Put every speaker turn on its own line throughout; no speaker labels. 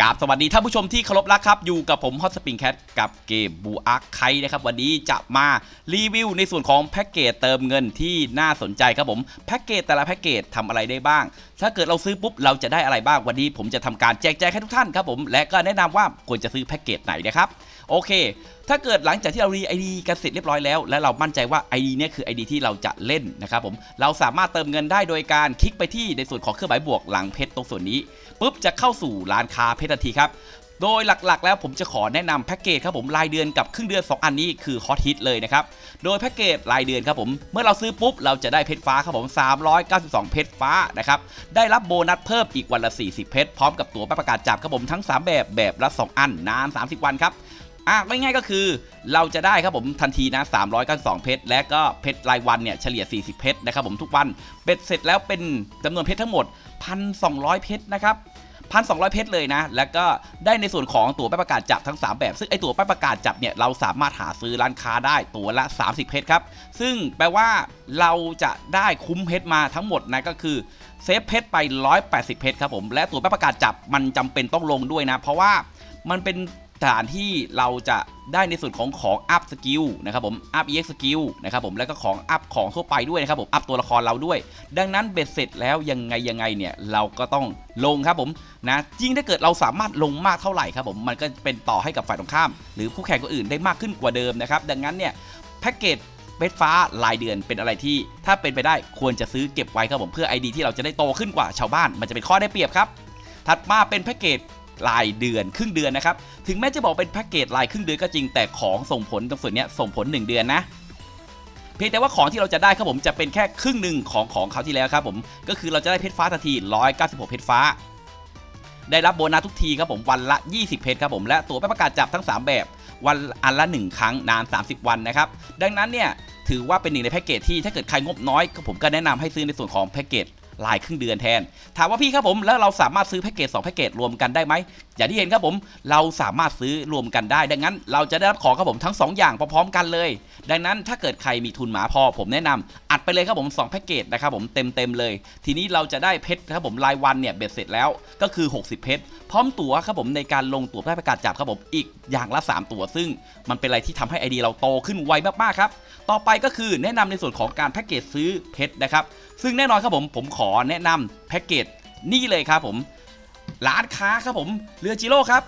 กราบสวัสดีท่านผู้ชมที่เคารพรักครับ อยู่กับผมฮอตสปริงแคทกับเกมบูอาร์ไคนะครับ วันนี้จะมารีวิวในส่วนของแพ็กเกจเติมเงินที่น่าสนใจครับผม แพ็กเกจแต่ละแพ็กเกจทำอะไรได้บ้าง ถ้าเกิดเราซื้อปุ๊บเราจะได้อะไรบ้าง วันนี้ผมจะทำการแจกแจงให้ทุกท่านครับผม และก็แนะนำว่าควรจะซื้อแพ็กเกจไหนนะครับ โอเค ถ้าเกิดหลังจากที่เรารีไอดีกันเสร็จเรียบร้อยแล้ว และเรามั่นใจว่า ID เนี่ยคือ ID ที่เราจะเล่นนะครับผมเราสามารถเติมเงินได้โดยการคลิกไปที่ในส่วนของเครื่องหมายบวกหลังเพชรตรงส่วนนี้ปุ๊บจะเข้าสู่ร้านค้าเพชรทันทีครับโดยหลักๆ แล้วผมจะขอแนะนำแพ็กเกจครับผมรายเดือนกับครึ่งเดือน 2 อันนี้คือฮอตฮิตเลยนะครับ โดยแพ็กเกจรายเดือนครับผมเมื่อเราซื้อปุ๊บ เราจะได้เพชรฟ้าครับผม 392 เพชรฟ้านะครับ ได้รับโบนัสเพิ่มอีกวันละ 40 เพชรพร้อมกับตั๋วประกาศจับครับผมทั้ง 3 แบบแบบละ 2 อันนาน 30 วันครับ อะง่ายๆก็คือเราจะได้ครับผมทันทีนะ392 เพชร และก็เพชรรายวันเนี่ยเฉลี่ย 40 เพชรนะครับผมทุกวันเบ็ดเสร็จแล้วเป็นจำนวนเพชรทั้งหมด 1,200 เพชรนะครับพันสองเพชรเลยนะ แล้วก็ได้ในส่วนของตั๋วใบประกาศจับทั้ง 3 แบบ ซึ่งไอตั๋วใบประกาศจับเนี่ยเราสามารถหาซื้อร้านค้าได้ตั๋วละ 30 เพชรครับ ซึ่งแปลว่าเราจะได้คุ้มเพชรมาทั้งหมดนะก็คือเซฟเพชรไป 180 เพชรครับผม และตั๋วใบประกาศจับมันจำเป็นต้องลงด้วยนะ เพราะว่ามันเป็น สถานที่เราจะได้ในส่วนของของอัพสกิลนะครับผมอัพ EX สกิลนะครับผมแล้วก็ของอัพของทั่วไปด้วยนะครับผมอัพตัวละครเราด้วย ดังนั้นเบ็ดเสร็จแล้วยังไงยังไงเนี่ยเราก็ต้องลงครับผมนะยิ่งถ้าเกิดเราสามารถลงมากเท่าไหร่ครับผมมันก็เป็นต่อให้กับฝ่ายตรงข้าม หรือคู่แข่งคนอื่นได้มากขึ้นกว่าเดิมนะครับดังนั้นเนี่ยแพ็กเกจเบ็ดฟ้ารายเดือนเป็นอะไรที่ ถ้าเป็นไปได้ควรจะซื้อเก็บไว้ครับผมเพื่อ ID ที่เราจะได้โตขึ้นกว่าชาวบ้าน มันจะเป็นข้อได้เปรียบครับถัดมาเป็นแพ็กเกจ รายเดือนครึ่งเดือนนะครับ ถึงแม้จะบอกเป็นแพ็กเกจรายครึ่งเดือนก็จริงแต่ของส่งผลตรงส่วนนี้ส่งผล 1 เดือนนะเพียงแต่ว่าของที่เราจะได้ครับผมจะเป็นแค่ครึ่งหนึ่งของของเขาที่แล้วครับผมก็คือเราจะได้เพชรฟ้าทันที 196 เพชรฟ้า ได้รับโบนัสทุกทีครับผมวันละ 20 เพชรครับผมและตัวปประกาศจับทั้ง 3 แบบวันอันละ 1 ครั้งนาน 30 วันนะครับดังนั้นเนี่ยถือว่าเป็นหนึ่งในแพ็กเกจที่ถ้าเกิดใครงบน้อยก็ผมก็แนะนำให้ซื้อในส่วนของแพ็กเกจ รายครึ่งเดือนแทน ถามว่าพี่ครับผมแล้วเราสามารถซื้อแพ็กเกจ2แพ็กเกจรวมกันได้ไหม อย่างที่เห็นครับผมเราสามารถซื้อรวมกันได้ ดังนั้นเราจะได้รับของครับผมทั้ง 2 อย่างพร้อมๆกันเลย ดังนั้นถ้าเกิดใครมีทุนหมาพอผมแนะนำอัดไปเลยครับผม2แพ็กเกจนะครับผมเต็มๆเลย ทีนี้เราจะได้เพชรครับผมรายวันเนี่ยเบ็ดเสร็จแล้วก็คือ 60 เพชรพร้อมตั๋วครับผมในการลงตั๋วได้ประกาศจับครับผมอีกอย่างละ 3 ตั๋วซึ่ง มันเป็นอะไรที่ทำให้ไอดีเราโตขึ้นไวมากๆครับต่อไปก็คือแนะนำในส่วนของการแพ็กเกจซื้อเพชรนะครับซึ่งแน่นอนครับผมผมขอแนะนำแพ็กเกจนี่เลยครับผม ร้านค้าครับผมเรือจิโร่ครับ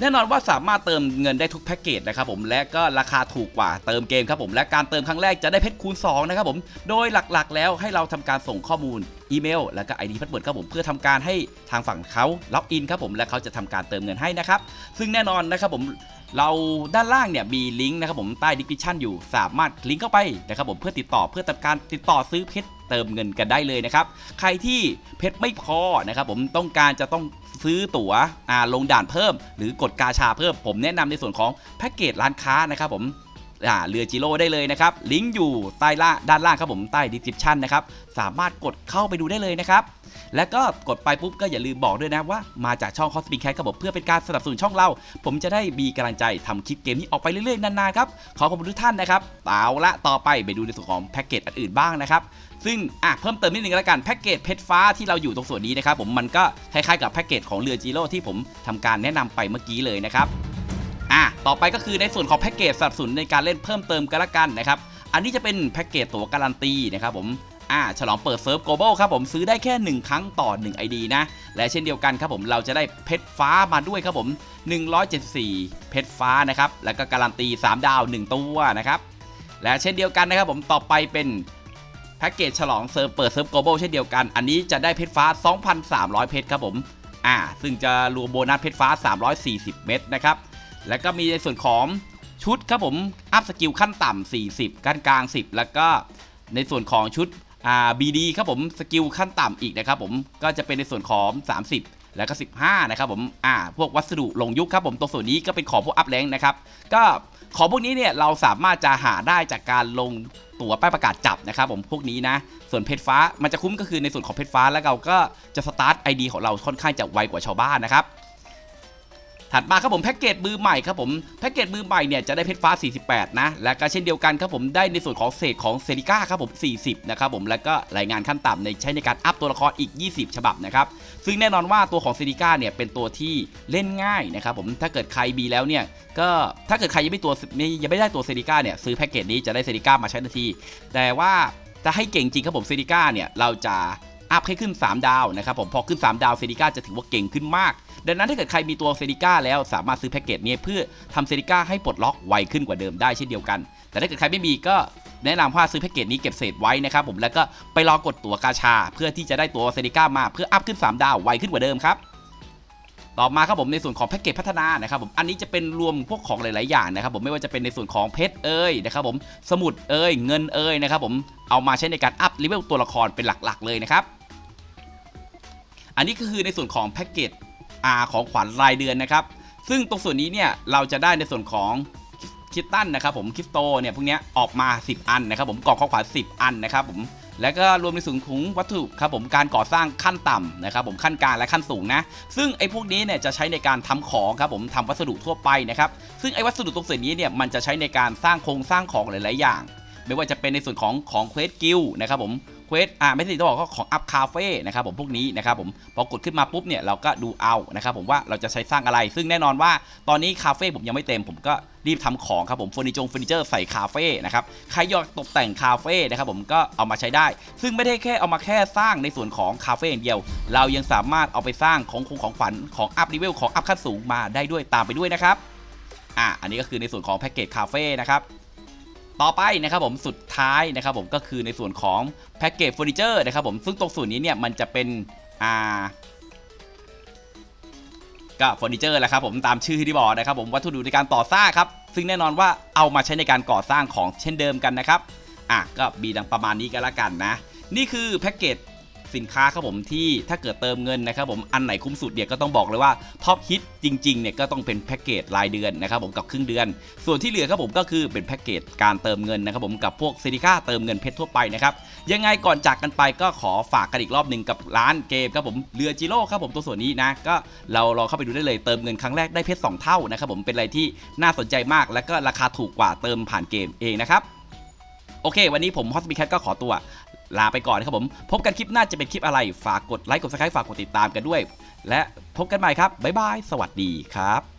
แน่นอนว่าสามารถเติมเงินได้ทุกแพ็กเกจนะครับผมและก็ราคาถูกกว่าเติมเกมครับผมและการเติมครั้งแรกจะได้เพชรคูณ2นะครับผมโดยหลักๆ แล้วให้เราทำการส่งข้อมูลอีเมล แล้วก็ ID พาสเวิร์ดครับผมเพื่อทำการให้ทางฝั่งเขาล็อกอินครับผมและเขาจะทำการเติมเงินให้นะครับซึ่งแน่นอนนะครับผมเราด้านล่างเนี่ยมีลิงก์นะครับผมใต้ดิสคริปชันอยู่สามารถคลิกเข้าไปนะครับผมเพื่อติดต่อเพื่อทำการติดต่อซื้อเพชรเติมเงินกันได้เลยนะครับ ใครที่เพชรไม่พอนะครับผมต้องการจะต้องซื้อตั๋วอาลงด่านเพิ่ม หรือกดกาชาเพิ่มผมแนะนำในส่วนของแพ็กเกจร้านค้านะครับผม เรือจิโร่ได้เลยนะครับ ลิงก์อยู่ใต้ล่าด้านล่างครับผมใต้ดิสคริปชันนะครับ สามารถกดเข้าไปดูได้เลยนะครับ แล้วก็กดไปปุ๊บก็อย่าลืมบอกด้วยนะว่ามาจากช่อง c o s p i c Cat ครับผมเพื่อเป็นการสนับสนุนช่องเรา ผมจะได้มีกำลังใจทำคลิปเกมนี้ออกไปเรื่อยๆนานๆครับ ขอขอบคุณทุกท่านนะครับเอาละต่อไปไปดูในส่วนของแพ็กเกจอื่นๆบ้างนะครับซึ่งอะเพิ่มเติมนิดนึงแล้วกันแพ็กเกจเพชรฟ้าที่เราอยู่ตรงส่วนนี้นะครับผมมันก็คล้ายๆกับแพ็กเกจของเรือจิโร่ที่ผมทำการแนะนำไปเมื่อกี้เลยนะครับ ต่อไปก็คือในส่วนของแพ็กเกจสนับสนุนในการเล่นเพิ่มเติมกันละกันนะครับ อันนี้จะเป็นแพ็กเกจตั๋วการันตีนะครับผมอ่าฉลองเปิดเซิร์ฟ global ครับผมซื้อได้แค่ 1 ครั้งต่อ 1 ID นะ และเช่นเดียวกันครับผมเราจะได้เพชรฟ้ามาด้วยครับผม 174 เพชรฟ้านะครับ แล้วก็การันตี 3 ดาว 1 ตัวนะครับ และเช่นเดียวกันนะครับผมต่อไปเป็นแพ็กเกจฉลองเซิร์ฟเปิดเซิร์ฟ global เช่นเดียวกัน อันนี้จะได้เพชรฟ้า 2,300 เพชรครับผมอ่าซึ่งจะรวมโบนัสเพชรฟ้า 340 เม็ดนะครับ แล้วก็มีในส่วนของชุดครับผมอัพสกิลขั้นต่ำ40ขั้นกลาง 10 แล้วก็ในส่วนของชุดอ่า BD ครับผมสกิลขั้นต่ำอีกนะครับผมก็จะเป็นในส่วนของ 30 แล้วก็ 15 นะครับผมอ่าพวกวัสดุลงยุคครับผมตัวส่วนนี้ก็เป็นของพวกอัพแรงนะครับก็ของพวกนี้เนี่ยเราสามารถจะหาได้จากการลงตั๋วป้ายประกาศจับนะครับผมพวกนี้นะส่วนเพชรฟ้ามันจะคุ้มก็คือในส่วนของเพชรฟ้าแล้วเราก็จะสตาร์ท ID ของเราค่อนข้างจะไวกว่าชาวบ้านนะครับ ถัดมาครับผมแพ็กเกจมือใหม่ครับผมแพ็กเกจมือใหม่เนี่ยจะได้เพชรฟ้า 48 นะ และก็เช่นเดียวกันครับผมได้ในส่วนของเศษของเซริก้าครับผม 40 นะครับผมแล้วก็รายงานขั้นต่ำในใช้ในการอัพตัวละครอีก 20 ฉบับนะครับซึ่งแน่นอนว่าตัวของเซริก้าเนี่ยเป็นตัวที่เล่นง่ายนะครับผมถ้าเกิดใครมีแล้วเนี่ยก็ถ้าเกิดใครยังไม่ตัวยังไม่ได้ตัวเซริก้าเนี่ยซื้อแพ็กเกจนี้จะได้เซริก้ามาใช้ทันที แต่ว่าถ้าให้เก่งจริงครับผมเซริก้าเนี่ยเราจะอัพให้ขึ้น 3 ดาวนะครับผมพอขึ้น 3 ดาวเซริก้าจะถือว่าเก่งขึ้นมาก ดังนั้นถ้าเกิดใครมีตัวเซริก้าแล้วสามารถซื้อแพ็กเกจนี้เพื่อทำเซริก้าให้ปลดล็อกไวขึ้นกว่าเดิมได้เช่นเดียวกัน แต่ถ้าเกิดใครไม่มีก็แนะนำว่าซื้อแพ็กเกจนี้เก็บเศษไว้นะครับผมแล้วก็ไปรอกดตั๋วกาชา เพื่อที่จะได้ตัวเซริก้ามาเพื่ออัพขึ้น 3 ดาวไวขึ้นกว่าเดิมครับต่อมาครับผมในส่วนของแพ็กเกจพัฒนานะครับผมอันนี้จะเป็นรวมพวกของหลาย ๆ อย่างนะครับผมไม่ว่าจะเป็นในส่วนของเพชรเอ้ยนะครับผมสมุดเอ้ยเงินเอ้ยนะครับผมเอามาใช้ในการอัพเลเวลตัวละครเป็นหลัก ๆ เลยนะครับอันนี้ก็คือในส่วนของแพ็กเกจ ของขวัญรายเดือนนะครับ ซึ่งตรงส่วนนี้เนี่ยเราจะได้ในส่วนของคิตตันนะครับผมคริสโตเนี่ยพวกนี้ออกมา 10 อันนะครับผมกล่องของขวัญ10 อันนะครับผมแล้วก็รวมในส่วนของวัตถุครับผมการก่อสร้างขั้นต่ำนะครับผมขั้นกลางและขั้นสูงนะ ซึ่งไอ้พวกนี้เนี่ยจะใช้ในการทำของครับผมทำวัสดุทั่วไปนะครับซึ่งไอ้วัสดุตรงส่วนนี้เนี่ยมันจะใช้ในการสร้างโครงสร้างของหลาย ๆ อย่าง ไม่ว่าจะเป็นในส่วนของของเควสกิลนะครับผมเควสอ่าไม่ใช่ต้องบอกก็ของอัพคาเฟ่นะครับผมพวกนี้นะครับผมพอกดขึ้นมาปุ๊บเนี่ยเราก็ดูเอานะครับผมว่าเราจะใช้สร้างอะไร ซึ่งแน่นอนว่าตอนนี้คาเฟ่ผมยังไม่เต็ม ผมก็รีบทำของครับผมเฟอร์นิเจอร์เฟอร์นิเจอร์ใส่คาเฟ่นะครับใครอยากตกแต่งคาเฟ่นะครับผมก็เอามาใช้ได้ ซึ่งไม่ได้แค่เอามาแค่สร้างในส่วนของคาเฟ่อย่างเดียว เรายังสามารถเอาไปสร้างของคงของฝันของอัพเลเวลของอัพขั้นสูงมาได้ด้วยตามไปด้วยนะครับอะอันนี้ก็คือในส่วนของแพ็กเกจคาเฟ่นะครับ ต่อไปนะครับผมสุดท้ายนะครับผมก็คือในส่วนของแพ็กเกจเฟอร์นิเจอร์นะครับผมซึ่งตรงส่วนนี้เนี่ยมันจะเป็นอ่าก็เฟอร์นิเจอร์แหละครับผมตามชื่อที่บอกนะครับผมวัตถุดิบในการต่อสร้างครับซึ่งแน่นอนว่าเอามาใช้ในการก่อสร้างของเช่นเดิมกันนะครับอะก็มีดังประมาณนี้ก็แล้วกันนะ นี่คือแพ็กเกจ สินค้าครับผมที่ถ้าเกิดเติมเงินนะครับผมอันไหนคุ้มสุดเนี่ยก็ต้องบอกเลยว่าท็อปฮิตจริงๆเนี่ยก็ต้องเป็นแพ็กเกจรายเดือนนะครับผมกับครึ่งเดือน ส่วนที่เหลือครับผมก็คือเป็นแพ็กเกจการเติมเงินนะครับผมกับพวกซิลิก้าเติมเงินเพชรทั่วไปนะครับยังไงก่อนจากกันไปก็ขอฝากกันอีกรอบหนึ่งกับร้านเกมครับผมเรือจิโร่ครับผมตัวส่วนนี้นะก็เราลองเข้าไปดูได้เลยเติมเงินครั้งแรกได้เพชร2เท่านะครับผมเป็นอะไรที่น่าสนใจมาก และก็ราคาถูกกว่าเติมผ่านเกมเองนะครับโอเค วันนี้ผมฮอสบิแคทก็ขอตัว ลาไปก่อนนะครับผม พบกันคลิปหน้าจะเป็นคลิปอะไร ฝากกดไลค์กดซับสไครต์ฝากกดติดตามกันด้วย และพบกันใหม่ครับบ๊ายบายสวัสดีครับ